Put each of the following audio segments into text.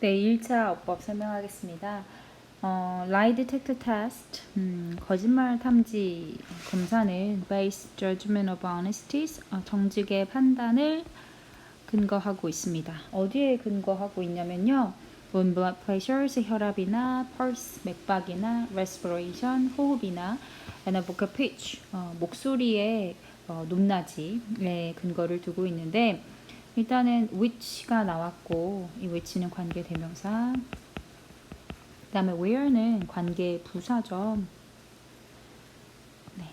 네, 1차 어법 설명하겠습니다. 어, lie detector test, 음, 거짓말 탐지 검사는 based judgment of honesties, 어, 정직의 판단을 근거하고 있습니다. 어디에 근거하고 있냐면요. on blood pressures, 혈압이나 pulse, 맥박이나 respiration, 호흡이나 and vocal pitch, 어, 목소리의 어, 높낮이에 근거를 두고 있는데 일단은 which가 나왔고 이 which는 관계 대명사. 그 다음에 where는 관계 부사죠. 네.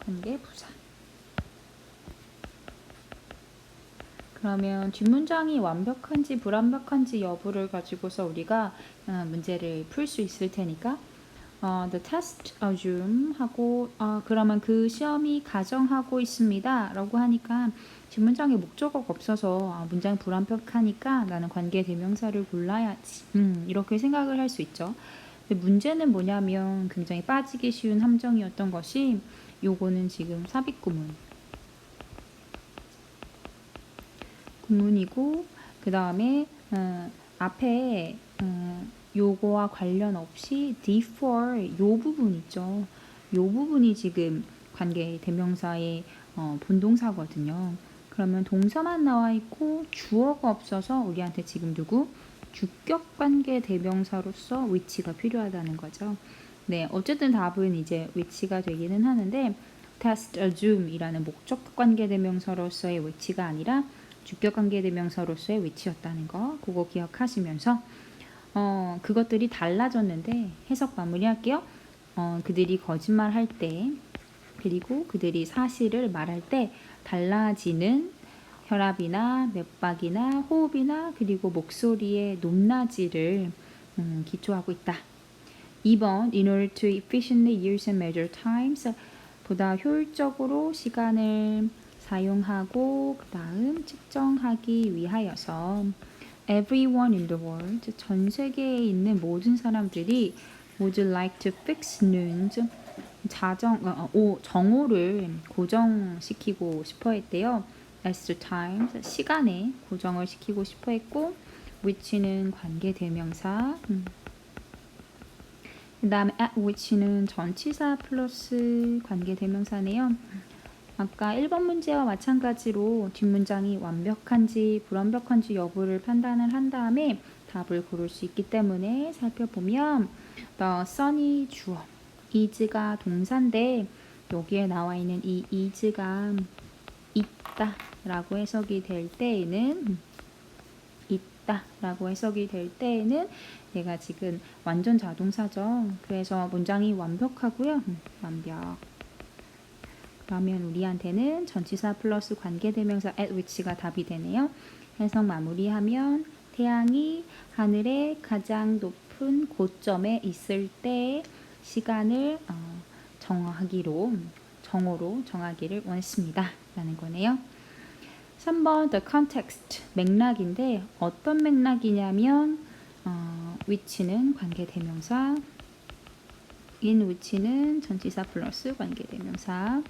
관계 부사. 그러면 뒷문장이 완벽한지 불완벽한지 여부를 가지고서 우리가 어, 문제를 풀 수 있을 테니까 어, the test assume 하고 어, 그러면 그 시험이 가정하고 있습니다. 라고 하니까 뒷문장에 목적어가 없어서 아, 문장 불완벽하니까 나는 관계 대명사를 골라야지. 음, 이렇게 생각을 할 수 있죠. 문제는 뭐냐면 굉장히 빠지기 쉬운 함정이었던 것이 요거는 지금 삽입 구문. 구문이고 그 다음에 어, 앞에 어, 요거와 관련 없이 D4 요 부분 있죠. 요 부분이 지금 관계 대명사의 어, 본동사거든요. 그러면 동사만 나와 있고 주어가 없어서 우리한테 지금 누구? 주격 관계 대명사로서 위치가 필요하다는 거죠. 네, 어쨌든 답은 이제 위치가 되기는 하는데 test assume이라는 목적 관계 대명사로서의 위치가 아니라 주격 관계 대명사로서의 위치였다는 거 그거 기억하시면서 어, 그것들이 달라졌는데 해석 마무리할게요. 어, 그들이 거짓말 할 때, 그리고 그들이 사실을 말할 때 달라지는 혈압이나 맥박이나 호흡이나 그리고 목소리의 높낮이를 음, 기초하고 있다. 2번 In order to efficiently use and measure times 보다 효율적으로 시간을 사용하고 그 다음 측정하기 위하여서 everyone in the world 전 세계에 있는 모든 사람들이 would like to fix noons 자정 어, 오, 정오를 고정시키고 싶어 했대요. as the times 시간에 고정을 시키고 싶어 했고 which는 관계 대명사 음. 그 다음에 at which는 전치사 플러스 관계 대명사네요. 아까 1번 문제와 마찬가지로 뒷문장이 완벽한지 불완벽한지 여부를 판단을 한 다음에 답을 고를 수 있기 때문에 살펴보면 the sun이 주어, is가 동사인데 여기에 나와 있는 이 is가 있다 라고 해석이 될 때에는 있다 라고 해석이 될 때에는 얘가 지금 완전 자동사죠. 그래서 문장이 완벽하고요. 음, 완벽. 그러면 우리한테는 전치사 플러스 관계대명사 at which가 답이 되네요. 해석 마무리하면 태양이 하늘의 가장 높은 고점에 있을 때 시간을 어, 정하기로 정오로 정하기를 원했습니다. 라는 거네요. 3번 the context 맥락인데 어떤 맥락이냐면 어, which는 관계 대명사 in which는 전치사 플러스 관계 대명사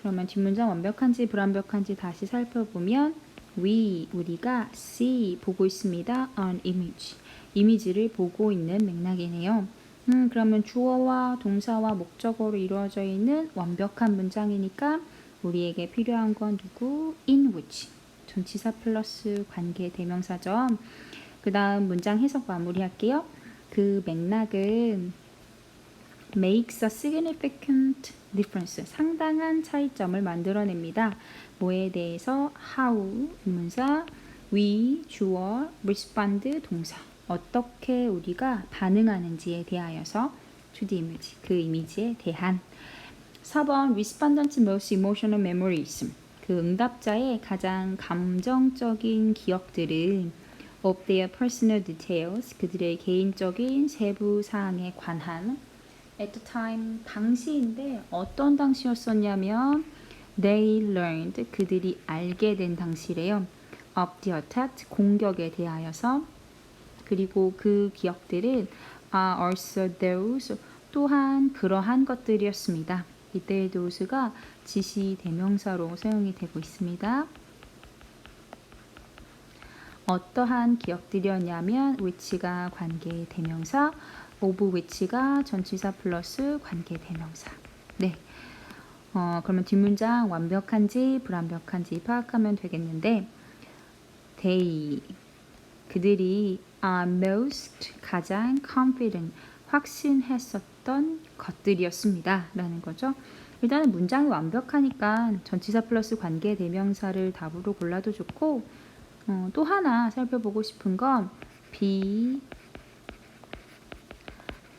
그러면 뒷문장 완벽한지 불완벽한지 다시 살펴보면 we 우리가 see 보고 있습니다. on image 이미지를 보고 있는 맥락이네요. 음, 그러면 주어와 동사와 목적어로 이루어져 있는 완벽한 문장이니까 우리에게 필요한 건 누구? in which 전치사 플러스 관계 대명사죠. 그 다음 문장 해석 마무리할게요. 그 맥락은 makes a significant difference 상당한 차이점을 만들어냅니다. 뭐에 대해서 how 문사 we 주어 respond 동사 어떻게 우리가 반응하는지에 대하여서 to the image 그 이미지에 대한 4번 respondent's most emotional memories 그 응답자의 가장 감정적인 기억들은 of their personal details 그들의 개인적인 세부 사항에 관한 at the time 당시인데 어떤 당시였었냐면 they learned 그들이 알게 된 당시래요. of the attack 공격에 대하여서 그리고 그 기억들은 are also those 또한 그러한 것들이었습니다. 이때 those가 지시 대명사로 사용이 되고 있습니다. 어떠한 기억들이었냐면 which가 관계 대명사, of which가 전치사 플러스 관계 대명사. 네. 어, 그러면 뒷문장 완벽한지 불완벽한지 파악하면 되겠는데 they 그들이 are most 가장 confident 확신했었던 것들이었습니다. 라는 거죠. 일단은 문장이 완벽하니까 전치사 플러스 관계 대명사를 답으로 골라도 좋고 어, 또 하나 살펴보고 싶은 건 be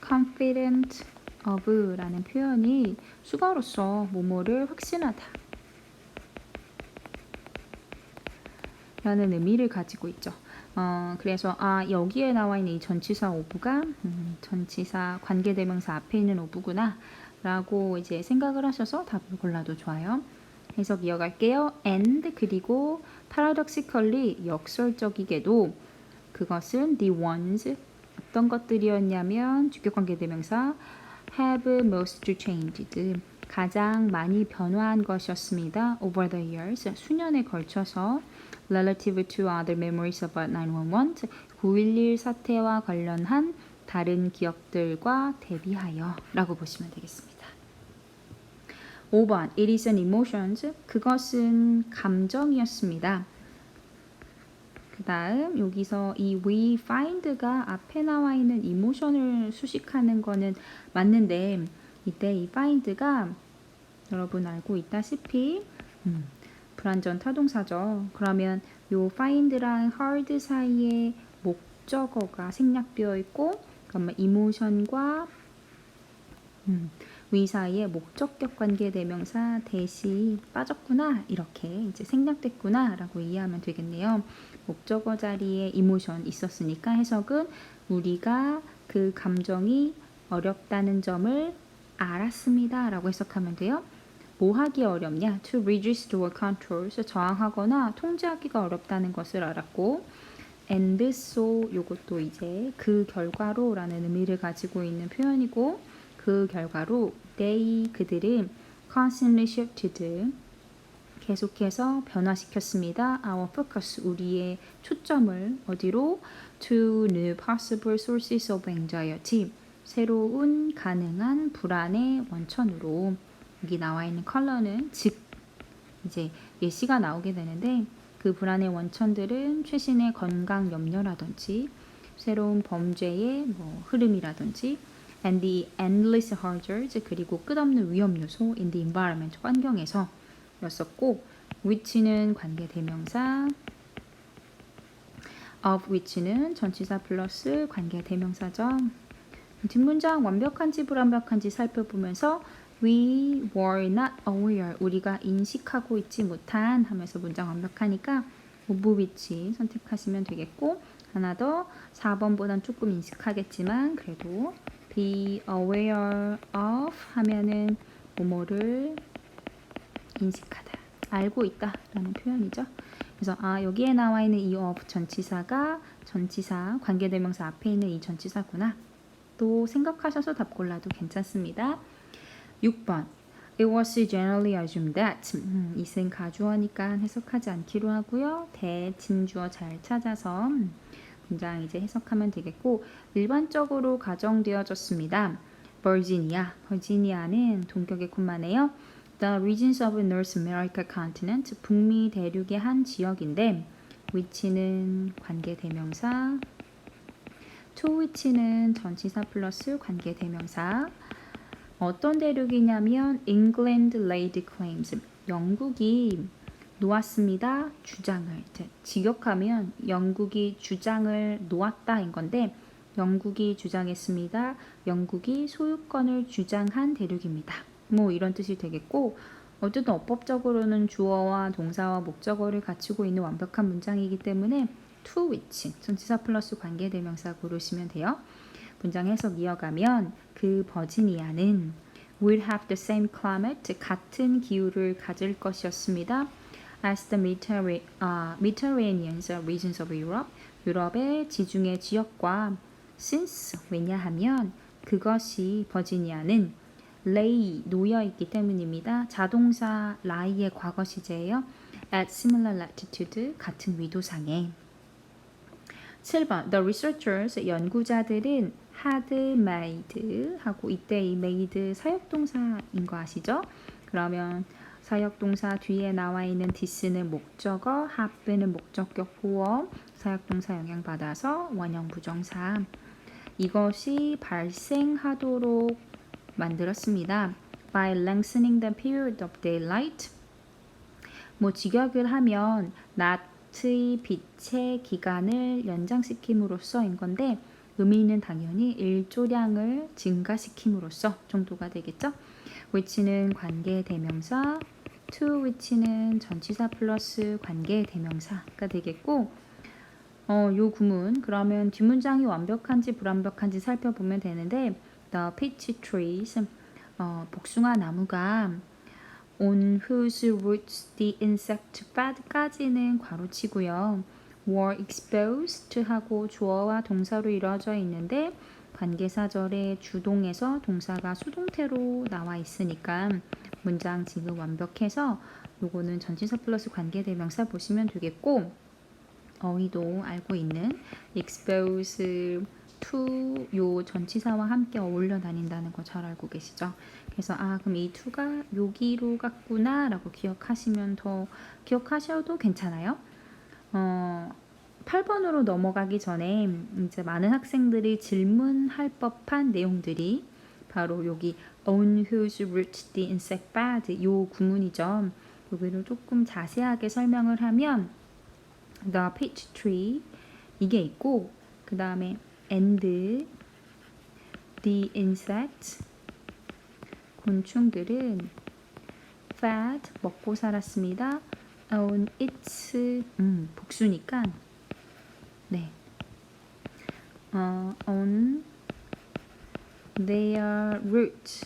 confident of라는 표현이 수거로서 뭐뭐를 확신하다 라는 의미를 가지고 있죠. 어, 그래서 아 여기에 나와 있는 이 전치사 오브가 음, 전치사 관계대명사 앞에 있는 오브구나 라고 이제 생각을 하셔서 답을 골라도 좋아요. 해석 이어갈게요. and 그리고 paradoxically 역설적이게도 그것은 the ones 어떤 것들이었냐면 주격관계 대명사 have most changed 가장 많이 변화한 것이었습니다. over the years 수년에 걸쳐서 relative to other memories about 911 911 사태와 관련한 다른 기억들과 대비하여 라고 보시면 되겠습니다. 5번 It is an emotions 그것은 감정이었습니다. 그 다음 여기서 이 we find가 앞에 나와 있는 emotion을 수식하는 거는 맞는데 이때 이 find가 여러분 알고 있다시피 음, 불완전 타동사죠. 그러면 요 find랑 hard 사이에 목적어가 생략되어 있고 그러면 emotion과 음, 위 사이에 목적격 관계 대명사 대시 빠졌구나 이렇게 이제 생략됐구나라고 이해하면 되겠네요. 목적어 자리에 이모션 있었으니까 해석은 우리가 그 감정이 어렵다는 점을 알았습니다라고 해석하면 돼요. 뭐 하기 어렵냐? To resist or control. 저항하거나 통제하기가 어렵다는 것을 알았고 and so 요것도 이제 그 결과로라는 의미를 가지고 있는 표현이고 그 결과로 they 그들은 constantly shifted 계속해서 변화시켰습니다. Our focus 우리의 초점을 어디로? To new possible sources of anxiety. 새로운 가능한 불안의 원천으로. 여기 나와 있는 컬러는 즉 이제 예시가 나오게 되는데 그 불안의 원천들은 최신의 건강 염려라든지 새로운 범죄의 뭐 흐름이라든지 and the endless hazards 그리고 끝없는 위험 요소 in the environment 환경에서 였었고 which는 관계 대명사 of which는 전치사 플러스 관계 대명사죠. 뒷문장 완벽한지 불완벽한지 살펴보면서 we were not aware 우리가 인식하고 있지 못한 하면서 문장 완벽하니까 of which 선택하시면 되겠고 하나 더 4번보단 조금 인식하겠지만 그래도 be aware of 하면은 뭐뭐를 인식하다, 알고 있다 라는 표현이죠. 그래서 아 여기에 나와 있는 이 of 전치사가 전치사 관계대명사 앞에 있는 이 전치사구나. 또 생각하셔서 답 골라도 괜찮습니다. 6번 It was generally assumed that 음, 이승 가주어니까 해석하지 않기로 하고요. 대진주어 잘 찾아서 문장 이제 해석하면 되겠고 일반적으로 가정되어졌습니다. 버지니아, 버지니아는 동격의 콤마네요. The regions of North America continent, 북미 대륙의 한 지역인데 which는 관계 대명사, to which는 전치사 플러스 관계 대명사. 어떤 대륙이냐면 England laid claims, 영국이 놓았습니다. 주장을 직역하면 영국이 주장을 놓았다인 건데 영국이 주장했습니다. 영국이 소유권을 주장한 대륙입니다. 뭐 이런 뜻이 되겠고 어쨌든 어법적으로는 주어와 동사와 목적어를 갖추고 있는 완벽한 문장이기 때문에 to which 전치사 플러스 관계 대명사 고르시면 돼요. 문장 해석 이어가면 그 버지니아는 will have the same climate 같은 기후를 가질 것이었습니다. As the Mediterranean, uh, regions of Europe, 유럽의 지중해 지역과 since 왜냐하면 그것이 버지니아는 lay 놓여 있기 때문입니다. 자동사 lie의 과거 시제예요. at similar latitude 같은 위도상에 7번 The researchers 연구자들은 had made 하고 이때 이 made 사역동사인 거 아시죠? 그러면 사역동사 뒤에 나와 있는 this는 목적어, have는 목적격 보어, 사역동사 영향받아서 원형 부정사. 이것이 발생하도록 만들었습니다. By lengthening the period of daylight. 뭐 직역을 하면 낮의 빛의 기간을 연장시킴으로써인 건데 의미는 당연히 일조량을 증가시킴으로써 정도가 되겠죠. which는 관계 대명사, to which는 전치사 플러스 관계 대명사가 되겠고 어, 요 구문 그러면 뒷문장이 완벽한지 불완벽한지 살펴보면 되는데 the peach trees 어, 복숭아 나무가 on whose roots the insect fed까지는 괄호치고요. were exposed 하고 주어와 동사로 이루어져 있는데 관계사절의 주동에서 동사가 수동태로 나와 있으니까 문장 지금 완벽해서 요거는 전치사 플러스 관계대명사 보시면 되겠고 어휘도 알고 있는 expose to 요 전치사와 함께 어울려 다닌다는 거 잘 알고 계시죠? 그래서 아 그럼 이 to가 여기로 갔구나 라고 기억하시면 더 기억하셔도 괜찮아요. 어 8번으로 넘어가기 전에 이제 많은 학생들이 질문할 법한 내용들이 바로 여기 root the insect bed 요 구문이죠. 여기를 조금 자세하게 설명을 하면 the peach tree 이게 있고 그 다음에 and the insect 곤충들은 fed 먹고 살았습니다. on its 음, 복수니까 네. 어, on their root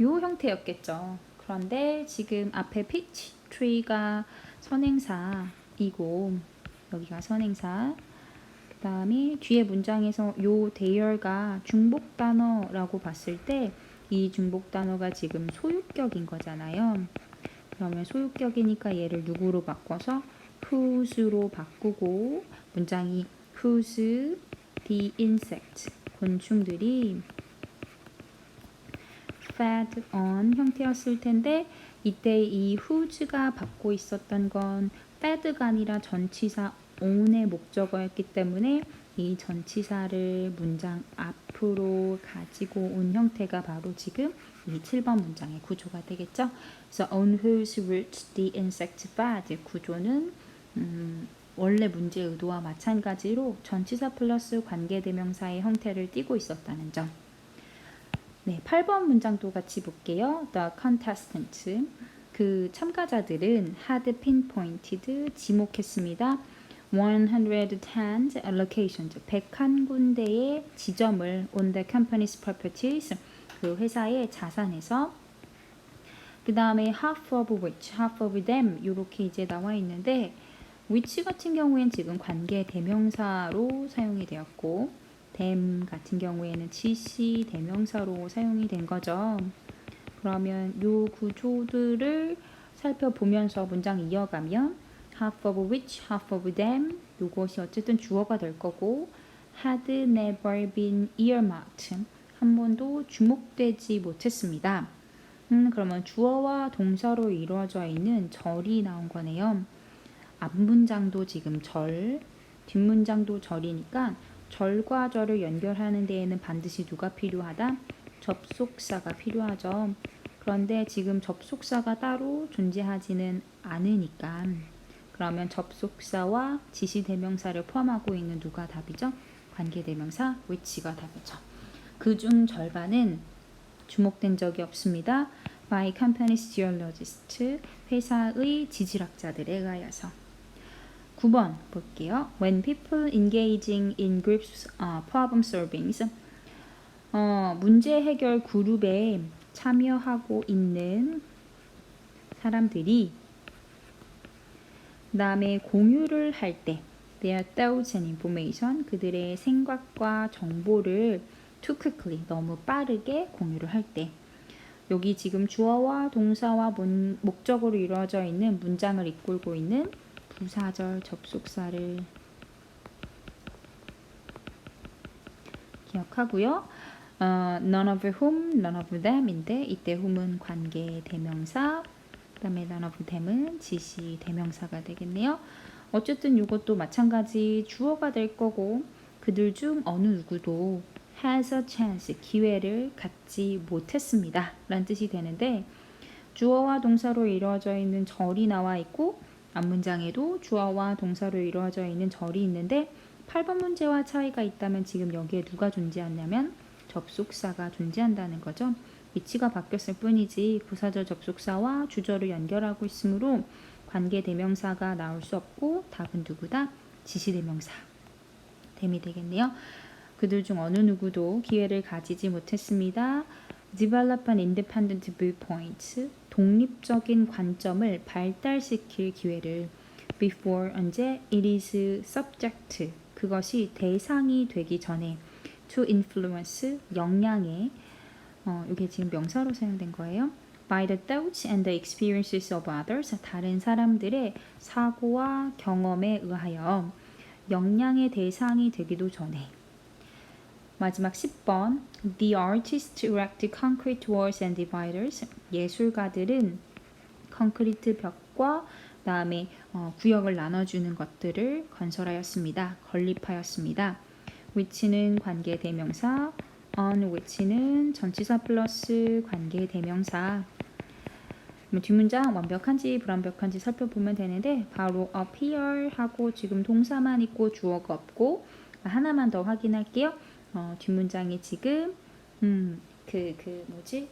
요 형태였겠죠. 그런데 지금 앞에 peach tree가 선행사이고 여기가 선행사 그 다음에 뒤에 문장에서 요 there가 중복 단어라고 봤을 때 이 중복 단어가 지금 소유격인 거잖아요. 그러면 소유격이니까 얘를 누구로 바꿔서 whose로 바꾸고 문장이 whose the insect 곤충들이 fed on 형태였을 텐데 이때 이 whose가 받고 있었던 건 fed가 아니라 전치사 on의 목적어였기 때문에 이 전치사를 문장 앞으로 가지고 온 형태가 바로 지금 이 7번 문장의 구조가 되겠죠. 그래서 on whose root the insect fed 구조는 음, 원래 문제 의도와 마찬가지로 전치사 플러스 관계대명사의 형태를 띠고 있었다는 점. 네, 8번 문장도 같이 볼게요. The contestant 그 참가자들은 had pinpointed 지목했습니다. 110 allocations 101군데의 지점을 on the company's properties 그 회사의 자산에서 그 다음에 half of which, half of them 이렇게 이제 나와 있는데 which 같은 경우엔 지금 관계 대명사로 사용이 되었고 them 같은 경우에는 지시 대명사로 사용이 된 거죠. 그러면 요 구조들을 살펴보면서 문장 이어가면 half of which, half of them 요것이 어쨌든 주어가 될 거고 had never been earmarked 한 번도 주목되지 못했습니다. 음, 그러면 주어와 동사로 이루어져 있는 절이 나온 거네요. 앞문장도 지금 절, 뒷문장도 절이니까 절과 절을 연결하는 데에는 반드시 누가 필요하다? 접속사가 필요하죠. 그런데 지금 접속사가 따로 존재하지는 않으니까 그러면 접속사와 지시대명사를 포함하고 있는 누가 답이죠? 관계대명사 which가 답이죠. 그 중 절반은 주목된 적이 없습니다. by company's geologist 회사의 지질학자들에 의하여서 9번 볼게요. When people engaging in groups uh, problem solving 어, 문제 해결 그룹에 참여하고 있는 사람들이 그다음에 공유를 할 때 their thoughts and information 그들의 생각과 정보를 too quickly 너무 빠르게 공유를 할 때 여기 지금 주어와 동사와 문, 목적으로 이루어져 있는 문장을 이끌고 있는 부사절 접속사를 기억하고요. 어, none of whom, none of them인데 이때 whom은 관계 대명사, 그다음에 none of them은 지시 대명사가 되겠네요. 어쨌든 이것도 마찬가지 주어가 될 거고 그들 중 어느 누구도 has a chance 기회를 갖지 못했습니다. 라는 뜻이 되는데 주어와 동사로 이루어져 있는 절이 나와 있고 앞문장에도 주어와 동사로 이루어져 있는 절이 있는데 8번 문제와 차이가 있다면 지금 여기에 누가 존재하냐면 접속사가 존재한다는 거죠. 위치가 바뀌었을 뿐이지 부사절 접속사와 주절을 연결하고 있으므로 관계 대명사가 나올 수 없고 답은 누구다? 지시 대명사. 됨이 되겠네요. 그들 중 어느 누구도 기회를 가지지 못했습니다. Develop an independent viewpoint. 독립적인 관점을 발달시킬 기회를 before 언제 it is subject 그것이 대상이 되기 전에 to influence 영향에 어, 이게 지금 명사로 사용된 거예요. by the thoughts and the experiences of others 다른 사람들의 사고와 경험에 의하여 영향의 대상이 되기도 전에 마지막 10번 The artists erected concrete walls and dividers 예술가들은 콘크리트 벽과 다음에 어, 구역을 나눠주는 것들을 건설하였습니다. 건립하였습니다. which는 관계 대명사, on which는 전치사 플러스 관계 대명사. 뒷문장 완벽한지 불완벽한지 살펴보면 되는데 바로 appear 하고 지금 동사만 있고 주어가 없고 하나만 더 확인할게요. 어, 뒷문장이 지금 음, 그, 그 뭐지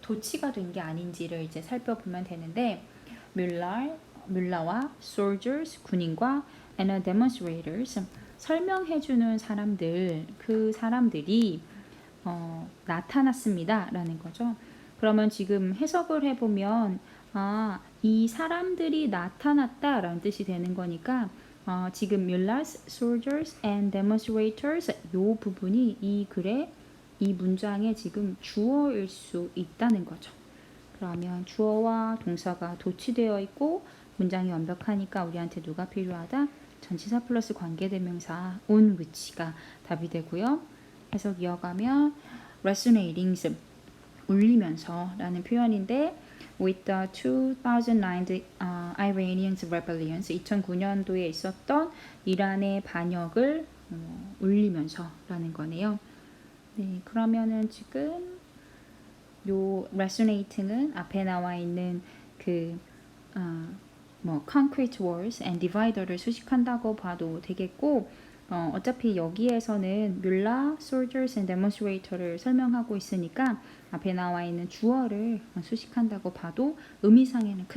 도치가 된 게 아닌지를 이제 살펴보면 되는데 뮬라 뮬라와 soldiers 군인과 and demonstrators 설명해주는 사람들 그 사람들이 어, 나타났습니다라는 거죠. 그러면 지금 해석을 해보면 아, 이 사람들이 나타났다라는 뜻이 되는 거니까 어, 지금 뮬라스, soldiers and demonstrators 요 부분이 이 글의 이 문장의 지금 주어일 수 있다는 거죠. 그러면 주어와 동사가 도치되어 있고 문장이 완벽하니까 우리한테 누가 필요하다? 전치사 플러스 관계대명사 on which가 답이 되고요. 해석 이어가면 resonating 울리면서 라는 표현인데 with the 2009 uh, Iranian rebellions 2009년도에 있었던 이란의 반역을 어, 울리면서라는 거네요. 네, 그러면은 지금 요 resonating은 앞에 나와 있는 그 어, 뭐 concrete walls and divider를 수식한다고 봐도 되겠고 어, 어차피 여기에서는 뮬라, soldiers and demonstrator를 설명하고 있으니까 앞에 나와 있는 주어를 수식한다고 봐도 의미상에는 큰